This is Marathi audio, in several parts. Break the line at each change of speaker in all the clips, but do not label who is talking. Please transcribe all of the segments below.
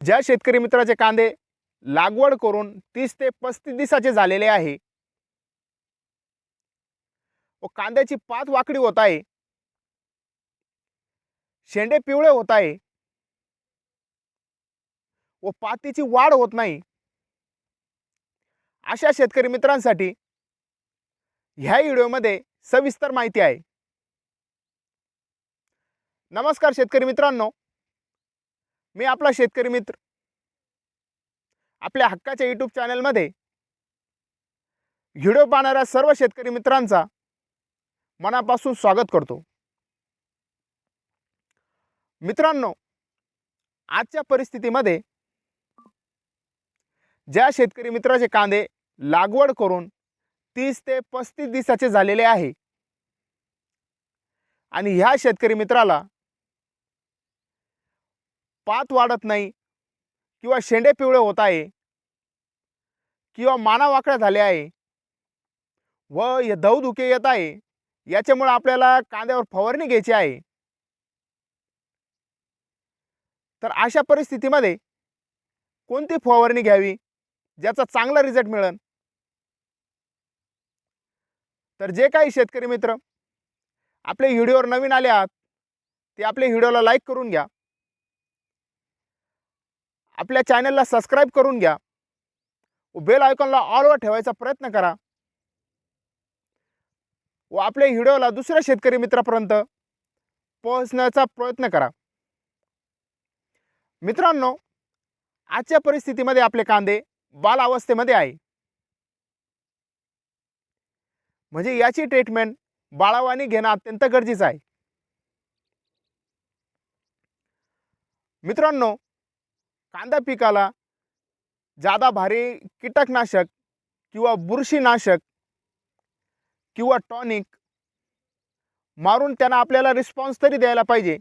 ज्या शेतकरी मित्राचे कांदे लागवड करून तीस ते पस्तीस दिवसाचे झालेले आहे व कांद्याची पात वाकडी होत आहे शेंडे पिवळे होत आहे व पातीची वाढ होत नाही अशा शेतकरी मित्रांसाठी ह्या व्हिडिओमध्ये सविस्तर माहिती आहे. नमस्कार शेतकरी मित्रांनो. मी आपला शेतकरी मित्र. आपल्या हक्काच्या यूट्यूब चॅनलमध्ये व्हिडिओ पाहणाऱ्या सर्व शेतकरी मित्रांचा मनापासून स्वागत करतो. मित्रांनो आजच्या परिस्थितीमध्ये ज्या शेतकरी मित्राचे कांदे लागवड करून तीस ते पस्तीस दिवसाचे झालेले आहे आणि ह्या शेतकरी मित्राला पात वाढत नाही किंवा शेंडे पिवळे होत आहे किंवा माना वाकड्या झाले आहे व हे येत आहे याच्यामुळे आपल्याला कांद्यावर फवारणी घ्यायची आहे. तर अशा परिस्थितीमध्ये कोणती फवारणी घ्यावी? ज्याचा चांगला रिझल्ट मिळेल? तर जे काही शेतकरी मित्र आपले व्हिडिओवर नवीन आले आहात ते आपल्या व्हिडिओला लाईक करून घ्या. आपल्या चॅनलला सबस्क्राईब करून घ्या. व बेल आयकॉनला ऑलवर ठेवायचा प्रयत्न करा. व आपल्या व्हिडिओला दुसऱ्या शेतकरी मित्रापर्यंत पोहोचण्याचा प्रयत्न करा. मित्रांनो आजच्या परिस्थितीमध्ये आपले कांदे बाल अवस्थेमध्ये आहे. म्हणजे याची ट्रीटमेंट बाळावानी घेणं अत्यंत गरजेचं आहे. मित्रांनो कांदा पिकाला जादा भारी कीटकनाशक किंवा बुरशीनाशक किंवा टॉनिक मारून त्यांना आपल्याला रिस्पॉन्स तरी द्यायला पाहिजे.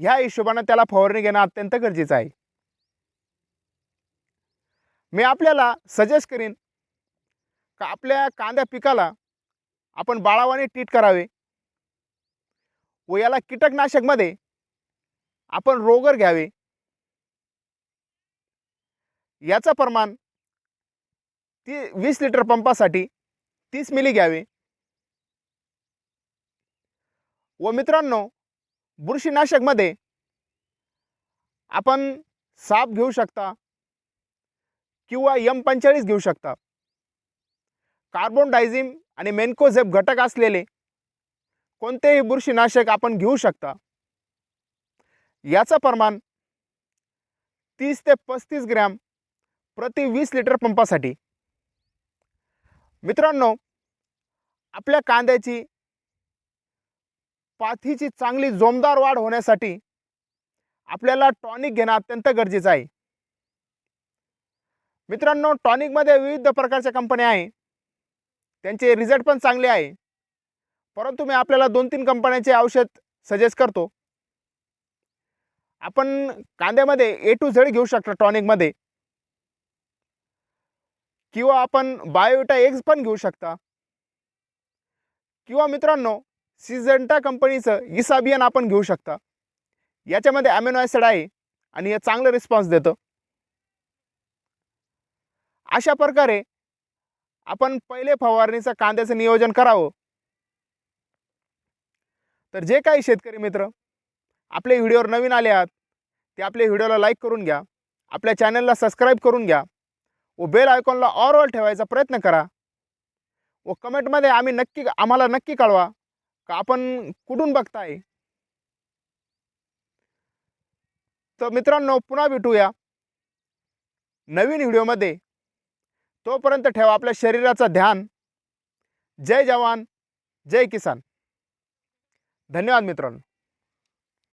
ह्या हिशोबानं त्याला फवारणी घेणं अत्यंत गरजेचं आहे. मी आपल्याला सजेस्ट करीन का आपल्या कांद्या पिकाला आपण बाळावाने ट्रीट करावे व याला कीटकनाशकमध्ये आपण रोगर घ्यावे. याचं प्रमाण ती वीस लिटर पंपासाठी तीस मिली घ्यावे. व मित्रांनो बुरशीनाशकमध्ये आपण साप घेऊ शकता किंवा यम पंचेचाळीस घेऊ शकता. कार्बोन डायझिम आणि मेनकोझेप घटक असलेले कोणतेही बुरशीनाशक आपण घेऊ शकता. याचं प्रमाण तीस ते पस्तीस ग्रॅम प्रति वीस लिटर पंपासाठी. मित्रांनो आपल्या कांद्याची पाथीची चांगली जोमदार वाढ होण्यासाठी आपल्याला टॉनिक घेणं अत्यंत गरजेचं आहे. मित्रांनो टॉनिकमध्ये विविध प्रकारच्या कंपन्या आहे. त्यांचे रिझल्ट पण चांगले आहे. परंतु मी आपल्याला दोन तीन कंपन्यांचे औषध सजेस्ट करतो. आपण कांद्यामध्ये ए टू झेड घेऊ शकतो टॉनिकमध्ये. किंवा आपण बायोटा एक्स पण घेऊ शकता. किंवा मित्रांनो सिझंटा कंपनीचं इसाबियन आपण घेऊ शकता. याच्यामध्ये ॲमेनो ॲसिड आहे आणि हे चांगलं रिस्पॉन्स देतं. अशा प्रकारे आपण पहिले फवारणीचं कांद्याचं नियोजन करावं. तर जे काही शेतकरी मित्र आपले व्हिडिओवर नवीन आले आहात ते आपल्या व्हिडिओला लाईक करून घ्या. आपल्या चॅनलला सबस्क्राईब करून घ्या. व बेल आयकॉनला ऑल ठेवायचा प्रयत्न करा. व कमेंटमध्ये आम्ही नक्की आम्हाला नक्की कळवा. का आपण कुठून बघताय? तर मित्रांनो पुन्हा भेटूया नवीन व्हिडिओमध्ये तोपर्यंत ठेवा आपल्या शरीराचं ध्यान. जय जवान जय किसान. धन्यवाद मित्रांनो.